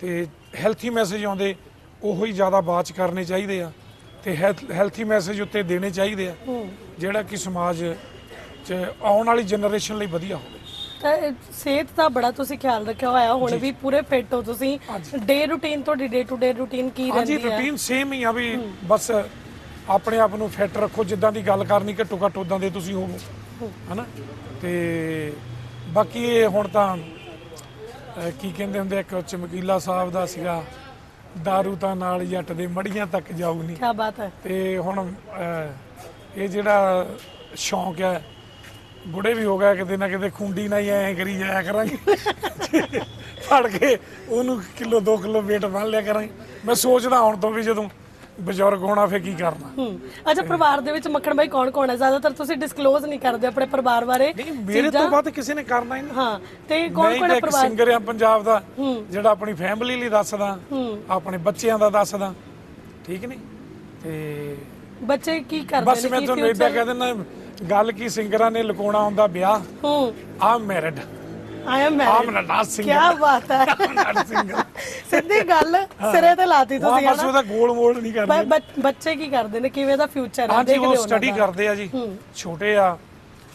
ਤੇ ਹੈਲਥੀ ਮੈਸੇਜ ਆਉਂਦੇ ਉਹੋ ਹੀ ਜ਼ਿਆਦਾ ਬਾਚ ਕਰਨੇ ਚਾਹੀਦੇ ਆ। ਤੇ ਹੈਲਥੀ ਮੈਸੇਜ ਉੱਤੇ ਦੇਣੇ ਚਾਹੀਦੇ ਆ। ਜਿਹੜਾ ਕਿ ਸਮਾਜ 'ਚ ਆਉਣ ਵਾਲੀ ਜਨਰੇਸ਼ਨ ਲਈ ਵਧੀਆ ਹੋਵੇ। ਤਾਂ ਇਹ ਸਿਹਤ ਦਾ ਬੜਾ ਤੁਸੀਂ ਖਿਆਲ ਰੱਖਿਆ ਹੋਇਆ ਹੁਣ ਵੀ ਪੂਰੇ ਫਿੱਟ ਹੋ ਤੁਸੀਂ। ਡੇ ਰੂਟੀਨ ਤੁਹਾਡੀ ਡੇ ਟੂ ਡੇ ਰੂਟੀਨ ਕੀ ਹਾਂਜੀ ਰਹਿੰਦੀ ਹੈ? ਰੁਟੀਨ ਸੇਮ ਹੀ ਆ ਵੀ ਬਸ ਆਪਣੇ ਆਪ ਨੂੰ ਫਿੱਟ ਰੱਖੋ ਜਿੱਦਾਂ ਦੀ ਗੱਲ ਕਰਨੀ ਘੱਟੋ ਘੱਟ ਉਦਾਂ ਦੇ ਤੁਸੀਂ ਹੋਵੋ ਹਨਾ? ਤੇ ਬਾਕੀ ਇਹ ਹੁਣ ਤਾਂ ਅਹ, ਕੀ ਕਹਿੰਦੇ ਹੁੰਦੇ ਆ, ਇੱਕ ਚਮਕੀਲਾ ਸਾਹਿਬ ਦਾ ਸੀਗਾ दारू ਤਾਂ ਨਾਲ ਜੱਟ ਦੇ ਮੜੀਆਂ ਤੱਕ ਜਾਊ ਨਹੀਂ ਕੀ ਬਾਤ ਹੈ। ਤੇ ਹੁਣ ਅਹ, ਇਹ ਜਿਹੜਾ ਸ਼ੌਂਕ ਹੈ ਬੁੜੇ ਵੀ ਹੋ ਗਿਆ ਕਿਤੇ ਨਾ ਕਿਤੇ ਖੁੰਡੀ ਨਾਲ ਹੀ ਐਂ ਕਰੀ ਜਾਇਆ ਕਰਾਂਗੇ। ਫੜ ਕੇ ਉਹਨੂੰ ਕਿਲੋ 2 ਕਿਲੋ weight ਬੰਨ ਲਿਆ ਕਰਾਂਗੇ। ਮੈਂ ਸੋਚਦਾ ਹੁਣ ਤੋਂ ਵੀ ਜਦੋਂ ਬਜ਼ੁਰਗ ਹੋਣਾ ਫੇ ਕੀ ਕਰਨਾ? ਹੂੰ। ਅੱਛਾ ਪਰਿਵਾਰ ਦੇ ਵਿੱਚ ਮੱਖਣ ਬਾਈ ਕੌਣ ਕੌਣ ਹੈ? ਜ਼ਿਆਦਾਤਰ ਤੁਸੀਂ ਡਿਸਕਲੋਜ਼ ਨਹੀਂ ਕਰਦੇ ਆਪਣੇ ਪਰਿਵਾਰ ਬਾਰੇ ਨਹੀਂ ਮੇਰੇ ਤੋਂ ਬਾਅਦ ਕਿਸੇ ਨੇ ਕਰਨਾ ਹੀ ਨਹੀਂ। ਹਾਂ ਤੇ ਮੈਂ ਕੌਣ ਕੌਣ ਹੈ ਪਰਿਵਾਰ? ਸਿੰਗਰ ਆ ਪੰਜਾਬ ਦਾ ਜਿਹੜਾ ਆਪਣੀ ਫੈਮਿਲੀ ਲਈ ਦੱਸਦਾ ਆਪਣੇ ਬੱਚਿਆਂ ਦਾ ਦੱਸਦਾ। ਠੀਕ ਨਹੀਂ? ਤੇ ਬੱਚੇ ਕੀ ਕਰਦੇ ਬਸ ਨੇ? ਮੈਂ ਕੀ ਤੁਹਾਨੂੰ ਇਦਾਂ ਕਹਿ ਦਿੰਦਾ ਗੱਲ ਕੀ ਸਿੰਗਰਾਂ ਨੇ ਲੁਕਾਉਣਾ ਹੁੰਦਾ ਵਿਆਹ? ਹੂੰ। I married I am am married ਨਾ ਕੀ ਬਾਤ ਹੈ। ਸਿੱਧੀ ਗੱਲ ਸਿਰੇ ਤੇ ਲਾਤੀ ਹਾਂ ਤੁਸੀਂ ਬਸ ਉਹਦਾ ਗੋਲ ਮੋਲ ਨਹੀਂ ਕਰਨਾ ਬ- ਬੱਚ- ਕੀ ਕਰਦੇ ਨੇ? ਕਿਵੇਂ ਦਾ ਫਿਊਚਰ ਹੈ ਦੇਖਦੇ ਹੋ ਸਟੱਡੀ ਕਰਦੇ ਆ ਜੀ। ਛੋਟੇ ਆ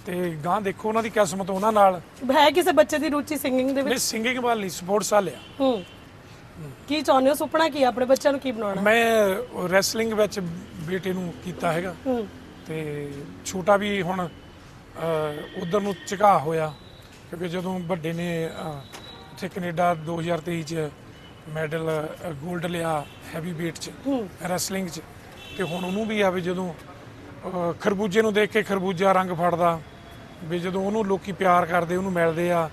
ਤੇ ਗਾਂ ਦੇਖੋ ਉਹਨਾਂ ਦੀ ਕਿਸਮਤ ਉਹਨਾਂ ਨਾਲ। ਹੈ ਕਿਸੇ ਬੱਚੇ ਦੀ ਰੁਚੀ ਸਿੰਗਿੰਗ ਦੇ ਵਿੱਚ? ਨਹੀਂ ਸਿੰਗਿੰਗ ਵੱਲ ਨਹੀਂ ਸਪੋਰਟਸ ਵਾਲੇ ਆ। ਹੂੰ। ਕੀ ਚਾਹੁੰਦੇ ਹੋ? ਸੁਪਨਾ ਕੀ ਹੈ ਆਪਣੇ ਬੱਚਿਆਂ ਨੂੰ ਕੀ ਬਣਾਉਣਾ? ਮੈਂ ਰੈਸਲਿੰਗ ਵਿੱਚ ਬੇਟੇ ਨੂੰ ਕੀਤਾ ਹੈਗਾ। ਹੂੰ। ਤੇ ਛੋਟਾ ਵੀ ਹੁਣ ਉਧਰ ਨੂੰ ਝੁਕਾ ਹੋਇਆ ਕਿਉਂਕਿ ਜਦੋਂ ਵੱਡੇ ਨੇ ਉੱਥੇ ਕੈਨੇਡਾ 2023 ਚ ਮੈਡਲ 골ਡ ਲਿਆ ਹੈਵੀ weight ਚ ਰੈਸਲਿੰਗ ਚ ਤੇ ਹੁਣ ਉਹਨੂੰ ਵੀ ਆ ਵੀ ਜਦੋਂ ਖਰਬੂਜੇ ਨੂੰ ਦੇਖ ਕੇ ਖਰਬੂਜਾ ਰੰਗ ਫੜਦਾ ਵੀ ਜਦੋਂ ਉਹਨੂੰ ਲੋਕੀ ਪਿਆਰ ਕਰਦੇ ਉਹਨੂੰ ਮਿਲਦੇ ਆ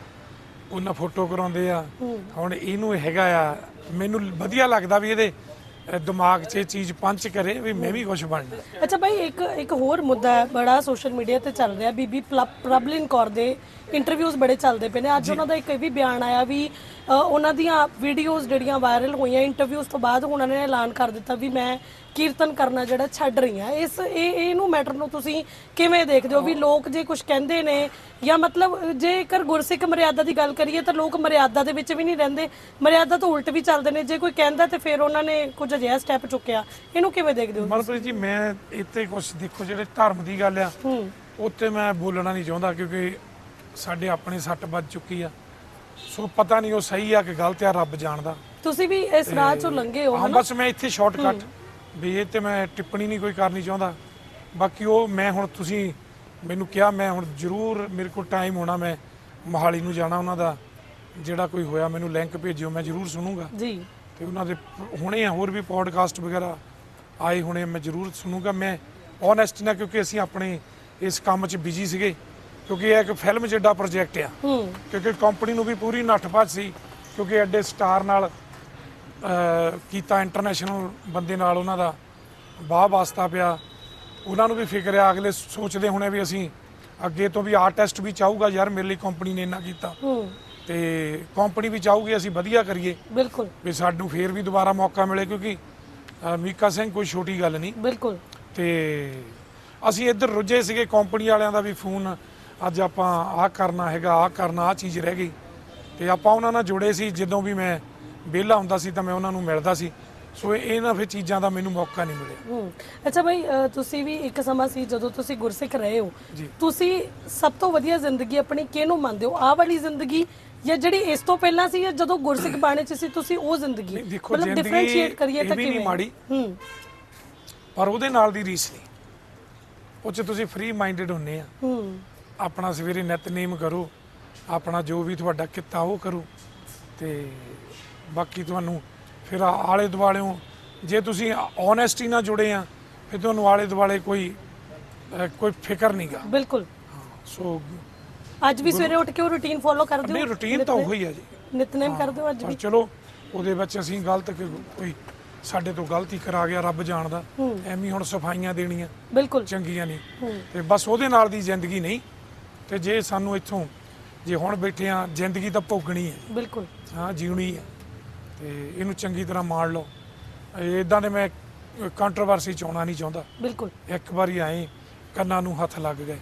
ਉਹਨਾਂ ਫੋਟੋ ਕਰਾਉਂਦੇ ਆ ਹੁਣ ਇਹਨੂੰ ਹੈਗਾ ਆ ਮੈਨੂੰ ਵਧੀਆ ਲੱਗਦਾ ਵੀ ਇਹਦੇ ਦਿਮਾਗ 'ਚ ਇਹ ਚੀਜ਼ ਪੰਚ ਕਰੇ ਵੀ ਮੈਂ ਵੀ ਕੁਝ ਬਣਨਾ। ਅੱਛਾ ਭਾਈ, ਇੱਕ ਇੱਕ ਹੋਰ ਮੁੱਦਾ ਹੈ, ਬੜਾ ਸੋਸ਼ਲ ਮੀਡੀਆ ਤੇ ਚੱਲ ਰਿਹਾ, ਬੀਬੀ ਪ੍ਰਬਲਿਨ ਕੌਰ ਦੇ ਇੰਟਰਵਿਊਜ਼ ਬੜੇ ਚੱਲਦੇ ਪਏ ਨੇ। ਅੱਜ ਉਹਨਾਂ ਦਾ ਇੱਕ ਇਹ ਵੀ ਬਿਆਨ ਆਇਆ ਵੀ ਅ, ਉਹਨਾਂ ਦੀਆਂ ਵੀਡੀਓਜ਼ ਜਿਹੜੀਆਂ ਵਾਇਰਲ ਹੋਈਆਂ ਇੰਟਰਵਿਊਜ਼ ਤੋਂ ਬਾਅਦ ਉਹਨਾਂ ਨੇ ਐਲਾਨ ਕਰ ਦਿੱਤਾ ਵੀ ਮੈਂ ਕੀਰਤਨ ਕਰਨਾ ਜਿਹੜਾ ਛੱਡ ਰਹੀ ਹਾਂ। ਇਸ ਇਹ ਇਹਨੂੰ ਮੈਟਰ ਨੂੰ ਤੁਸੀਂ ਕਿਵੇਂ ਦੇਖਦੇ ਹੋ ਵੀ ਲੋਕ ਜੇ ਕੁਝ ਕਹਿੰਦੇ ਨੇ ਜਾਂ ਮਤਲਬ ਜੇਕਰ ਗੁਰਸਿੱਖ ਮਰਿਆਦਾ ਦੀ ਗੱਲ ਕਰੀਏ ਤਾਂ ਲੋਕ ਮਰਿਆਦਾ ਦੇ ਵਿੱਚ ਵੀ ਨਹੀਂ ਰਹਿੰਦੇ। ਮਰਿਆਦਾ ਤੋਂ ਉਲਟ ਵੀ ਚੱਲਦੇ ਨੇ। ਜੇ ਕੋਈ ਕਹਿੰਦਾ ਤੇ ਫਿਰ ਉਹਨਾਂ ਨੇ ਕੁਝ ਅਜਿਹਾ ਸਟੈਪ ਚੁੱਕਿਆ। ਇਹਨੂੰ ਕਿਵੇਂ ਦੇਖਦੇ ਹੋ ਮਨਪ੍ਰੀਤ ਜੀ ਮੈਂ ਇੱਥੇ ਕੁਝ ਦੇਖੋ ਜਿਹੜੇ ਧਰਮ ਦੀ ਗੱਲ ਆ ਹੂੰ। ਉੱਤੇ ਮੈਂ ਬੋਲਣਾ ਨਹੀਂ ਚਾਹੁੰਦਾ ਕਿਉਂਕਿ ਸਾਡੇ ਆਪਣੇ ਸੱਟ ਵੱਜ ਚੁੱਕੀ ਆ। ਸੋ ਪਤਾ ਨਹੀਂ ਉਹ ਸਹੀ ਆ ਕਿ ਗਲਤ ਆ ਰੱਬ ਜਾਣਦਾ। ਤੁਸੀਂ ਵੀ ਇਸ ਰਾਹ ਚੋਂ ਲੰਘੇ ਹੋ ਹਾਂ ਬਸ ਮੈਂ ਇੱਥੇ ਸ਼ਾਰਟਕਟ ਵੀ ਇਹ ਤੇ ਮੈਂ ਟਿੱਪਣੀ ਨਹੀਂ ਕੋਈ ਕਰਨੀ ਚਾਹੁੰਦਾ। ਬਾਕੀ ਉਹ ਮੈਂ ਹੁਣ ਤੁਸੀਂ ਮੈਨੂੰ ਕਿਹਾ ਮੈਂ ਹੁਣ ਜ਼ਰੂਰ ਮੇਰੇ ਕੋਲ ਟਾਈਮ ਹੋਣਾ ਮੈਂ ਮੋਹਾਲੀ ਨੂੰ ਜਾਣਾ ਉਹਨਾਂ ਦਾ। ਜਿਹੜਾ ਕੋਈ ਹੋਇਆ ਮੈਨੂੰ ਲਿੰਕ ਭੇਜਿਓ ਮੈਂ ਜ਼ਰੂਰ ਸੁਣੂਗਾ। ਜੀ। ਤੇ ਉਹਨਾਂ ਦੇ ਹੁਣੇ ਆ ਹੋਰ ਵੀ ਪੋਡਕਾਸਟ ਵਗੈਰਾ ਆਏ ਹੋਣੇ ਮੈਂ ਜ਼ਰੂਰ ਸੁਣੂਗਾ। ਮੈਂ ਓਨੈਸਟ ਨਾਲ ਕਿਉਂਕਿ ਅਸੀਂ ਆਪਣੇ ਇਸ ਕੰਮ 'ਚ ਬਿਜ਼ੀ ਸੀਗੇ। ਕਿਉਂਕਿ ਇਹ ਇੱਕ ਫਿਲਮ ਜਿੱਡਾ ਪ੍ਰੋਜੈਕਟ ਆ। ਹੂੰ। ਕਿਉਂਕਿ ਕੰਪਨੀ ਨੂੰ ਵੀ ਪੂਰੀ ਨੱਠ-ਭੱਜ ਸੀ ਕਿਉਂਕਿ ਐਡੇ ਸਟਾਰ ਨਾਲ ਅਹ, ਕੀਤਾ ਇੰਟਰਨੈਸ਼ਨਲ ਬੰਦੇ ਨਾਲ ਉਹਨਾਂ ਦਾ ਵਾਹ ਵਾਸਤਾ ਪਿਆ। ਉਹਨਾਂ ਨੂੰ ਵੀ ਫਿਕਰ ਆ ਅਗਲੇ ਸੋਚਦੇ ਹੋਣੇ ਵੀ ਅਸੀਂ ਅੱਗੇ ਤੋਂ ਵੀ ਆਰਟਿਸਟ ਵੀ ਚਾਹੂਗਾ ਯਾਰ ਮੇਰੇ ਲਈ ਕੰਪਨੀ ਨੇ ਇੰਨਾ ਕੀਤਾ। ਹੂੰ। ਤੇ ਕੰਪਨੀ ਵੀ ਚਾਹੂਗੀ ਅਸੀਂ ਵਧੀਆ ਕਰੀਏ। ਬਿਲਕੁਲ। ਵੀ ਸਾਨੂੰ ਫੇਰ ਵੀ ਦੁਬਾਰਾ ਮੌਕਾ ਮਿਲੇ ਕਿਉਂਕਿ ਅਹ, ਮੀਕਾ ਸਿੰਘ ਕੋਈ ਛੋਟੀ ਗੱਲ ਨਹੀਂ। ਬਿਲਕੁਲ। ਤੇ ਅਸੀਂ ਇੱਧਰ ਰੁੱਝੇ ਸੀਗੇ ਕੰਪਨੀ ਵਾਲਿਆਂ ਦਾ ਵੀ ਫੋਨ ਅੱਜ ਆਪਾਂ ਆਹ ਕਰਨਾ ਹੈਗਾ ਆਹ ਕਰਨਾ ਆਹ ਚੀਜ਼ ਰਹਿ ਗਈ। ਤੇ ਆਪਾਂ ਉਹਨਾਂ ਨਾਲ ਜੁੜੇ ਸੀ ਜਦੋਂ ਵੀ ਮੈਂ ਵਿਹਲਾ ਹੁੰਦਾ ਸੀ ਤਾਂ ਮੈਂ ਉਹਨਾਂ ਨੂੰ ਮਿਲਦਾ ਸੀ। ਸੋ ਇਹ- ਇਹਨਾਂ ਫਿਰ ਚੀਜ਼ਾਂ ਦਾ ਮੈਨੂੰ ਮੌਕਾ ਨਹੀਂ ਮਿਲਿਆ। ਹੂੰ। ਅੱਛਾ ਭਾਈ ਅ, ਤੁਸੀਂ ਵੀ ਇੱਕ ਸਮਾਂ ਸੀ ਜਦੋਂ ਤੁਸੀਂ ਗੁਰਸਿੱਖ ਰਹੇ ਹੋ। ਜੀ। ਤੁਸੀਂ ਸਭ ਤੋਂ ਵਧੀਆ ਜ਼ਿੰਦਗੀ ਆਪਣੀ ਕਿਹਨੂੰ ਮੰਨਦੇ ਹੋ? ਆਹ ਵਾਲੀ ਜ਼ਿੰਦਗੀ ਜਾਂ ਜਿਹੜੀ ਇਸ ਤੋਂ ਪਹਿਲਾਂ ਸੀ ਜਾਂ ਜਦੋਂ ਗੁਰਸਿੱਖ ਬਾਣੇ ਚ ਸੀ ਤੁਸੀਂ ਉਹ ਜ਼ਿੰਦਗੀ? ਨਹੀਂ, ਦੇਖੋ, ਮਤਲਬ ਜ਼ਿੰਦਗੀ ਡਿਫਰੈਂਸ਼ੀਏਟ ਕਰੀਏ ਇਹ ਤਾਂ ਵੀ ਨਹੀਂ ਕਿਵੇਂ? ਮਾੜੀ। ਹੂੰ। ਪਰ ਉਹਦੇ ਨਾਲ ਦੀ ਰੀਸ ਨਹੀਂ। ਉਹ 'ਚ ਤੁਸੀਂ ਫ੍ਰੀ ਮਾਈਂਡਡ ਹੁੰਨੇ ਆ। ਹੂੰ। ਆਪਣਾ ਸਵੇਰੇ ਨਿਤਨੇਮ ਕਰੋ ਆਪਣਾ ਜੋ ਵੀ ਤੁਹਾਡਾ ਕਿੱਤਾ ਉਹ ਕਰੋ ਤੇ ਬਾਕੀ ਤੁਹਾਨੂੰ ਫਿਰ ਆਲੇ ਦੁਆਲਿਓਂ ਜੇ ਤੁਸੀਂ ਓਨੈਸਟੀ ਨਾਲ ਜੁੜੇ ਆ ਫਿਰ ਤੁਹਾਨੂੰ ਆਲੇ ਦੁਆਲੇ ਕੋਈ ਕੋਈ ਫਿਕਰ ਨਹੀਂਗਾ ਬਿਲਕੁਲ। ਸੋ ਅੱਜ ਵੀ ਸਵੇਰੇ ਉੱਠ ਕੇ ਉਹ ਰੁਟੀਨ ਫੋਲੋ ਕਰਦੇ ਹੋ ਨਹੀਂ ਰੁਟੀਨ ਤਾਂ ਉਹੀ ਹੈ ਜੀ। ਨਿਤਨੇਮ ਕਰਦੇ ਹੋ ਅੱਜ ਵੀ। ਚਲੋ ਉਹਦੇ ਵਿੱਚ ਅਸੀਂ ਗਲਤ ਕੋਈ ਸਾਡੇ ਤੋਂ ਗਲਤੀ ਕਰਾ ਗਿਆ ਰੱਬ ਜਾਣਦਾ। ਐਵੇਂ ਹੁਣ ਸਫਾਈਆਂ ਦੇਣੀਆਂ ਬਿਲਕੁਲ। ਚੰਗੀਆਂ ਨਹੀਂ। ਤੇ ਬਸ ਉਹਦੇ ਨਾਲ ਦੀ ਜ਼ਿੰਦਗੀ ਨਹੀਂ। ਤੇ ਜੇ ਸਾਨੂੰ ਇੱਥੋਂ ਜੇ ਹੁਣ ਬੈਠੇ ਆ ਜ਼ਿੰਦਗੀ ਤਾਂ ਭੋਗਣੀ ਹੈ। ਬਿਲਕੁਲ। ਹਾਂ ਜਿਉਣੀ ਹੈ। ਤੇ ਇਹਨੂੰ ਚੰਗੀ ਤਰ੍ਹਾਂ ਮਾਣ ਲਓ। ਇਦਾਂ ਦੇ ਮੈਂ ਕੰਟਰੋਵਰਸੀ ਚ ਆਉਣਾ ਨਹੀਂ ਚਾਹੁੰਦਾ। ਬਿਲਕੁਲ। ਇੱਕ ਵਾਰੀ ਆਏ ਕੰਨਾਂ ਨੂੰ ਹੱਥ ਲੱਗ ਗਏ।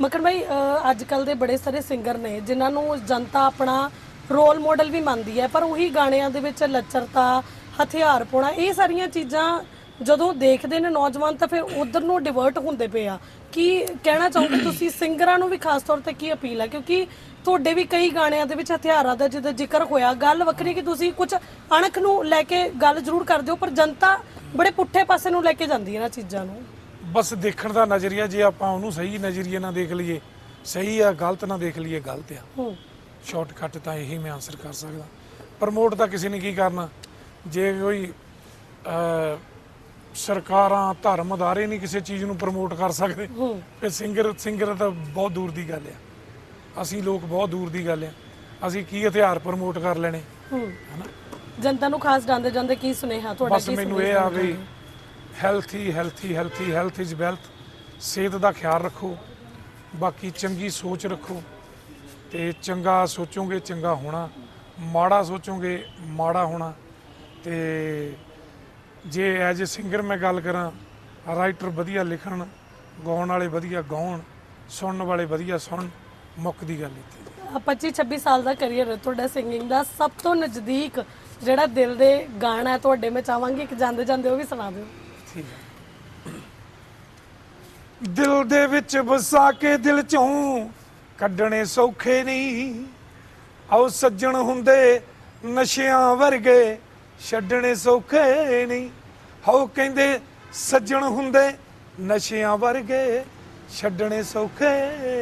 ਮਕਰ ਭਾਈ ਅੱਜ ਕੱਲ ਦੇ ਬੜੇ ਸਾਰੇ ਸਿੰਗਰ ਨੇ ਜਿਨ੍ਹਾਂ ਨੂੰ ਜਨਤਾ ਆਪਣਾ ਰੋਲ ਮਾਡਲ ਵੀ ਮੰਨਦੀ ਹੈ ਪਰ ਉਹੀ ਗਾਣਿਆਂ ਦੇ ਵਿੱਚ ਲੱਚਰਤਾ ਹਥਿਆਰ ਪਾਉਣਾ ਇਹ ਸਾਰੀਆਂ ਚੀਜ਼ਾਂ ਜਦੋਂ ਦੇਖਦੇ ਨੇ ਨੌਜਵਾਨ ਤਾਂ ਫਿਰ ਉਧਰ ਨੂੰ ਡਿਵਰਟ ਹੁੰਦੇ ਪਏ ਆ। ਕੀ ਕਹਿਣਾ ਚਾਹੋਗੇ ਤੁਸੀਂ ਸਿੰਗਰਾਂ ਨੂੰ ਵੀ ਖਾਸ ਤੌਰ ਤੇ ਕੀ ਅਪੀਲ ਹੈ? ਕਿਉਂਕਿ ਤੁਹਾਡੇ ਵੀ ਕਈ ਗਾਣਿਆਂ ਦੇ ਵਿੱਚ ਹਥਿਆਰਾਂ ਦਾ ਜਿਹਦਾ ਜ਼ਿਕਰ ਹੋਇਆ। ਗੱਲ ਵੱਖਰੀ ਕਿ ਤੁਸੀਂ ਕੁਝ ਅਣਖ ਨੂੰ ਲੈ ਕੇ ਗੱਲ ਜ਼ਰੂਰ ਕਰਦੇ ਹੋ ਪਰ ਜਨਤਾ ਬੜੇ ਪੁੱਠੇ ਪਾਸੇ ਨੂੰ ਲੈ ਕੇ ਜਾਂਦੀ ਹੈ ਇਹਨਾਂ ਚੀਜ਼ਾਂ ਨੂੰ। ਬਸ ਦੇਖਣ ਦਾ ਨਜ਼ਰੀਆ ਜੇ ਆਪਾਂ ਉਹਨੂੰ ਸਹੀ ਨਜ਼ਰੀਏ ਨਾਲ ਦੇਖ ਲਈਏ ਸਹੀ ਆ ਗਲਤ ਨਾ ਦੇਖ ਲਈਏ ਗਲਤ ਆ। ਸ਼ਾਰਟਕਟ ਤਾਂ ਇਹੀ ਮੈਂ ਆਨਸਰ ਕਰ ਸਕਦਾ। ਪ੍ਰਮੋਟ ਤਾਂ ਕਿਸੇ ਨੇ ਕੀ ਕਰਨਾ? ਜੇ ਕੋਈ ਸਰਕਾਰਾਂ ਧਰਮ ਅਦਾਰੇ ਨਹੀਂ ਕਿਸੇ ਚੀਜ਼ ਨੂੰ ਪ੍ਰਮੋਟ ਕਰ ਸਕਦੇ। ਤੇ ਸਿੰਗਰ ਸਿੰਗਰ ਤਾਂ ਬਹੁਤ ਦੂਰ ਦੀ ਗੱਲ ਆ। ਅਸੀਂ ਲੋਕ ਬਹੁਤ ਦੂਰ ਦੀ ਗੱਲ ਆ। ਅਸੀਂ ਕੀ ਹਥਿਆਰ ਪ੍ਰਮੋਟ ਕਰ ਲੈਣੇ? ਹਨਾ? ਜਨਤਾ ਨੂੰ ਖਾਸ ਜਾਂਦੇ ਜਾਂਦੇ ਕੀ ਸੁਨੇਹਾ? ਤੁਹਾਡਾ ਬਸ ਕੀ ਮੈਨੂੰ ਸੰਦੇਸ਼ ਇਹ ਆ ਵੀ healthy healthy healthy health is wealth ਸਿਹਤ ਦਾ ਖਿਆਲ ਰੱਖੋ। ਬਾਕੀ ਚੰਗੀ ਸੋਚ ਰੱਖੋ। ਤੇ ਚੰਗਾ ਸੋਚੋਗੇ ਚੰਗਾ ਹੋਣਾ। ਮਾੜਾ ਸੋਚੋਗੇ ਮਾੜਾ ਹੋਣਾ। ਤੇ ਜੇ ਐਜ ਅ ਸਿੰਗਰ ਮੈਂ ਗੱਲ ਕਰਾਂ ਰਾਈਟਰ ਵਧੀਆ ਲਿਖਣ ਗਾਉਣ ਵਾਲੇ ਵਧੀਆ ਗਾਉਣ ਸੁਣਨ ਵਾਲੇ ਵਧੀਆ ਸੁਣਨ ਮੁੱਕ ਦੀ ਗੱਲ ਇੱਥੇ। ਆ 25 26 ਸਾਲ ਦਾ ਕੈਰੀਅਰ ਹੈ ਤੁਹਾਡਾ ਸਿੰਗਿੰਗ ਦਾ ਸਭ ਤੋਂ ਨਜ਼ਦੀਕ ਜਿਹੜਾ ਦਿਲ ਦੇ ਗਾਣਾ ਹੈ ਤੁਹਾਡੇ ਮੈਂ ਚਾਹਾਂਗੀ ਕਿ ਜਾਂਦੇ ਜਾਂਦੇ ਉਹ ਵੀ ਸੁਣਾ ਦਿਓ। ਠੀਕ ਹੈ। ਦਿਲ ਦੇ ਵਿੱਚ ਵਸਾ ਕੇ ਦਿਲ ਚੋਂ ਕੱਢਣੇ ਸੌਖੇ ਨਹੀਂ। ਆਓ ਸੱਜਣ ਹੁੰਦੇ ਨਸ਼ਿਆਂ ਵਰਗੇ ਛੱਡਣੇ ਸੌਖੇ ਨਹੀਂ ਹਾਉ ਕਹਿੰਦੇ ਸੱਜਣ ਹੁੰਦੇ ਨਸ਼ਿਆਂ ਵਰਗੇ ਛੱਡਣੇ ਸੌਖੇ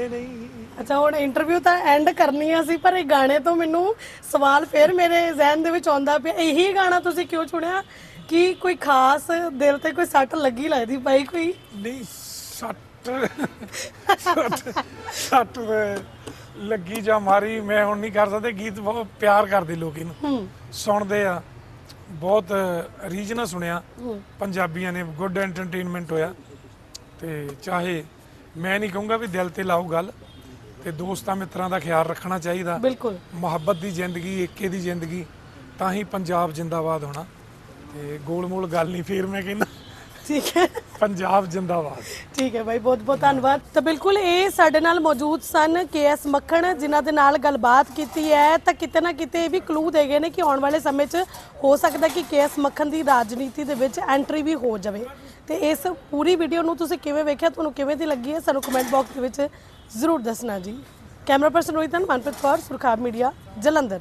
ਨਹੀਂ ਅੱਛਾ ਹੁਣ ਇੰਟਰਵਿਊ ਤਾਂ ਐਂਡ ਕਰਨੀ ਆ ਸੀ ਪਰ ਇਹ ਗਾਣੇ ਤੋਂ ਮੈਨੂੰ ਸਵਾਲ ਫੇਰ ਮੇਰੇ ਜ਼ਿਹਨ ਦੇ ਵਿੱਚ ਆਉਂਦਾ ਪਿਆ। ਇਹੀ ਗਾਣਾ ਤੁਸੀਂ ਕਿਉਂ ਚੁਣਿਆ? ਕਿ ਕੋਈ ਖਾਸ ਦਿਲ ਤੇ ਕੋਈ ਸੱਟ ਲੱਗੀ ਲੱਗਦੀ ਪਈ ਕੋਈ? ਨਹੀਂ ਸੱਟ ਸੱਟ ਲੱਗੀ ਜਾਂ ਮਾਰੀ ਮੈਂ ਹੁਣ ਨਹੀਂ ਕਰ ਸਕਦਾ। ਗੀਤ ਬਹੁਤ ਪਿਆਰ ਕਰਦੇ ਲੋਕ ਇਹਨੂੰ। ਹੂੰ। ਸੁਣਦੇ ਆ। ਬਹੁਤ ਰੀਝ ਨਾਲ ਸੁਣਿਆ ਪੰਜਾਬੀਆਂ ਨੇ ਗੁੱਡ ਐਂਟਰਟੇਨਮੈਂਟ ਹੋਇਆ। ਤੇ ਚਾਹੇ ਮੈਂ ਨਹੀਂ ਕਹੂੰਗਾ ਵੀ ਦਿਲ ਤੇ ਲਾਓ ਗੱਲ ਤੇ ਦੋਸਤਾਂ ਮਿੱਤਰਾਂ ਦਾ ਖਿਆਲ ਰੱਖਣਾ ਚਾਹੀਦਾ। ਬਿਲਕੁਲ। ਮੁਹੱਬਤ ਦੀ ਜ਼ਿੰਦਗੀ ਏਕੇ ਦੀ ਜ਼ਿੰਦਗੀ ਤਾਂ ਹੀ ਪੰਜਾਬ ਜਿੰਦਾਬਾਦ ਹੋਣਾ। ਤੇ ਗੋਲ-ਮੋਲ ਗੱਲ ਨਹੀਂ ਫੇਰ ਮੈਂ ਕਹਿੰਦਾ। ਠੀਕ ਹੈ। ਪੰਜਾਬ ਜਿੰਦਾਬਾਦ। ਠੀਕ ਹੈ ਭਾਈ ਬਹੁਤ ਬਹੁਤ ਧੰਨਵਾਦ। ਤਾਂ ਬਿਲਕੁਲ ਇਹ ਸਾਡੇ ਨਾਲ ਮੌਜੂਦ ਸਨ ਕੇਐਸ ਮੱਖਣ ਜਿਨ੍ਹਾਂ ਦੇ ਨਾਲ ਗੱਲਬਾਤ ਕੀਤੀ ਹੈ। ਤਾਂ ਕਿਤੇ ਨਾ ਕਿਤੇ ਇਹ ਵੀ ਕਲੂ ਦੇ ਗਏ ਨੇ ਕਿ ਆਉਣ ਵਾਲੇ ਸਮੇਂ 'ਚ ਹੋ ਸਕਦਾ ਕਿ ਕੇਐਸ ਮੱਖਣ ਦੀ ਰਾਜਨੀਤੀ ਦੇ ਵਿੱਚ ਐਂਟਰੀ ਵੀ ਹੋ ਜਾਵੇ। ਤੇ ਇਸ ਪੂਰੀ ਵੀਡੀਓ ਨੂੰ ਤੁਸੀਂ ਕਿਵੇਂ ਵੇਖਿਆ ਤੁਹਾਨੂੰ ਕਿਵੇਂ ਦੀ ਲੱਗੀ ਹੈ ਸਾਨੂੰ ਕਮੈਂਟ ਬਾਕਸ ਦੇ ਵਿੱਚ ਜ਼ਰੂਰ ਦੱਸਣਾ ਜੀ। Camera person Rohit Manpreet Kaur Surkhab media Jalandhar.